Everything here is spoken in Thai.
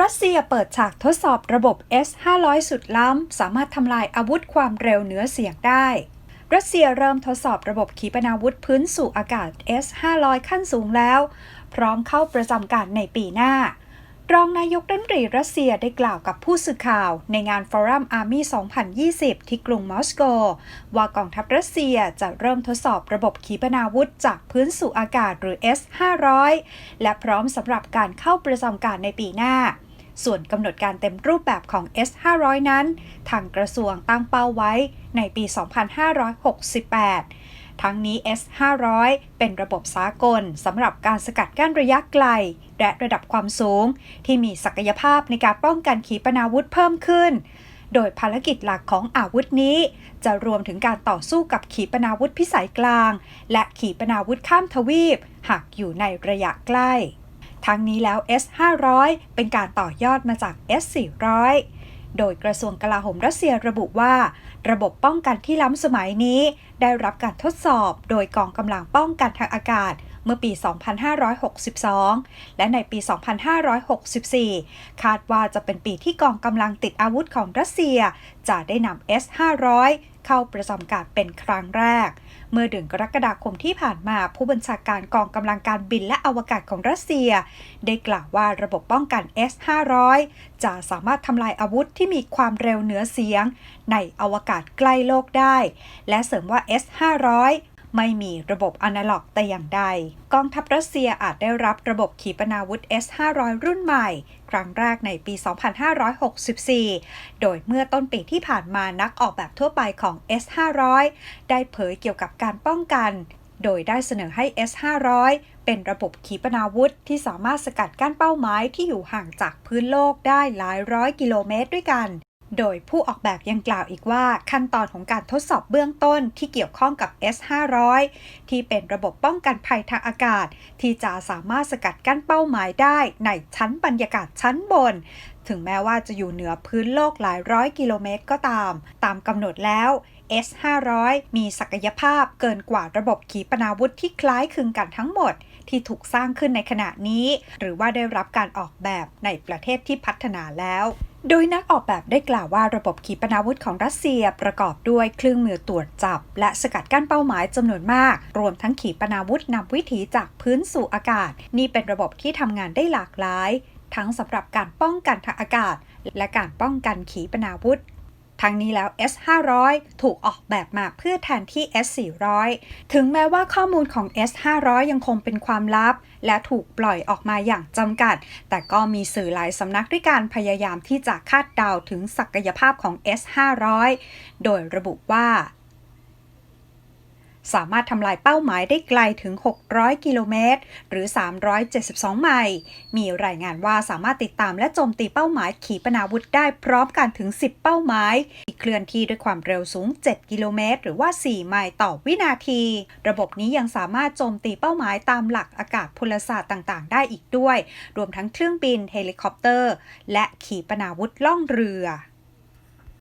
รัสเซียเปิดฉากทดสอบระบบ S-500 สุดล้ำ สามารถทำลายอาวุธความเร็วเหนือเสียงได้ รัสเซียเริ่มทดสอบระบบขีปนาวุธพื้นสู่อากาศ S-500 ขั้นสูงแล้ว พร้อมเข้าประจำการในปีหน้า รองนายกรัฐมนตรีรัสเซียได้กล่าวกับผู้สื่อข่าว ในงานฟอรัมอาร์มี่2020 ที่กรุงมอสโก ว่ากองทัพรัสเซียจะเริ่มทดสอบระบบขีปนาวุธจากพื้นสู่อากาศหรือ S-500 และพร้อมสำหรับการเข้าประจำการในปีหน้า ส่วนกำหนดการเต็มรูปแบบของ S500 นั้น ทางกระทรวงตั้งเป้าไว้ในปี 2568 ทั้งนี้ S500 เป็นระบบสากลสำหรับการสกัดกั้นระยะไกล และระดับความสูง ที่มีศักยภาพในการป้องกันขีปนาวุธเพิ่มขึ้น โดยภารกิจหลักของอาวุธนี้ จะรวมถึงการต่อสู้กับขีปนาวุธพิสัยกลาง และขีปนาวุธข้ามทวีป หากอยู่ในระยะใกล้ ทั้งนี้แล้ว S500 เป็นการต่อยอดมาจาก S400 โดยกระทรวงกลาโหมรัสเซียระบุว่า ระบบป้องกันที่ล้ำสมัยนี้ ได้รับการทดสอบโดยกองกำลังป้องกันทางอากาศเมื่อปี 2562 และในปี 2564 คาดว่าจะเป็นปีที่กองกำลังติดอาวุธของรัสเซีย จะได้นำ S500 เข้าประจำการเป็นครั้งแรก เมื่อเดือนกรกฎาคมที่ผ่านมาผู้บัญชาการกองกำลังการบินและอวกาศของรัสเซีย ได้กล่าวว่าระบบป้องกัน S500 จะสามารถทำลายอาวุธที่มีความเร็วเหนือเสียง ในอวกาศใกล้โลกได้ และเสริมว่า S500 ไม่มีระบบอนาล็อกแต่อย่างใด กองทัพรัสเซียอาจได้รับระบบขีปนาวุธ S500 รุ่นใหม่ ครั้งแรกในปี 2564 โดยเมื่อต้นปีที่ผ่านมานักออกแบบทั่วไปของ S500 ได้เผยเกี่ยวกับการป้องกัน โดยได้เสนอให้ S500 เป็นระบบขีปนาวุธที่สามารถสกัดกั้นเป้าหมายที่อยู่ห่างจากพื้นโลกได้หลายร้อยกิโลเมตรด้วยกัน โดยผู้ออกแบบยังกล่าวอีกว่าขั้นตอนของการทดสอบเบื้องต้นที่เกี่ยวข้องกับ S500 ที่เป็นระบบป้องกันภัยทางอากาศ ที่จะสามารถสกัดกั้นเป้าหมายได้ในชั้นบรรยากาศชั้นบน ถึงแม้ว่าจะอยู่เหนือพื้นโลกหลายร้อยกิโลเมตรก็ตาม ตามกำหนดแล้ว S500 มีศักยภาพเกินกว่าระบบขีปนาวุธที่คล้ายคลึงกันทั้งหมด ที่ถูกสร้างขึ้นในขณะนี้ หรือว่าได้รับการออกแบบในประเทศที่พัฒนาแล้ว โดยนักออกแบบได้กล่าวว่าระบบขีปนาวุธของรัสเซียประกอบด้วยเครื่องมือตรวจจับ และสกัดกั้นเป้าหมายจำนวนมาก รวมทั้งขีปนาวุธนำวิถีจากพื้นสู่อากาศ นี่เป็นระบบที่ทำงานได้หลากหลาย ทั้งสำหรับการป้องกันทางอากาศ และการป้องกันขีปนาวุธ ทั้งนี้แล้ว S500 ถูกออกแบบมาเพื่อแทนที่ S400 ถึงแม้ว่าข้อมูลของ S500 ยังคงเป็นความลับ และถูกปล่อยออกมาอย่างจำกัด แต่ก็มีสื่อหลายสำนักด้วยการพยายามที่จะคาดเดาถึงศักยภาพของ S500 โดยระบุว่า สามารถทำลายเป้าหมายได้ไกลถึง 600 กิโลเมตร หรือ 372 ไมล์มีรายงานว่าสามารถติดตามและโจมตีเป้าหมายขีปนาวุธได้พร้อมกันถึง 10 เป้าหมายที่เคลื่อนที่ด้วยความเร็วสูง 7 กิโลเมตร หรือว่า 4 ไมล์ต่อวินาที ระบบนี้ยังสามารถโจมตีเป้าหมายตามหลักอากาศพลศาสตร์ต่างๆ ได้อีกด้วย รวมทั้งเครื่องบิน เฮลิคอปเตอร์ และขีปนาวุธล่องเรือ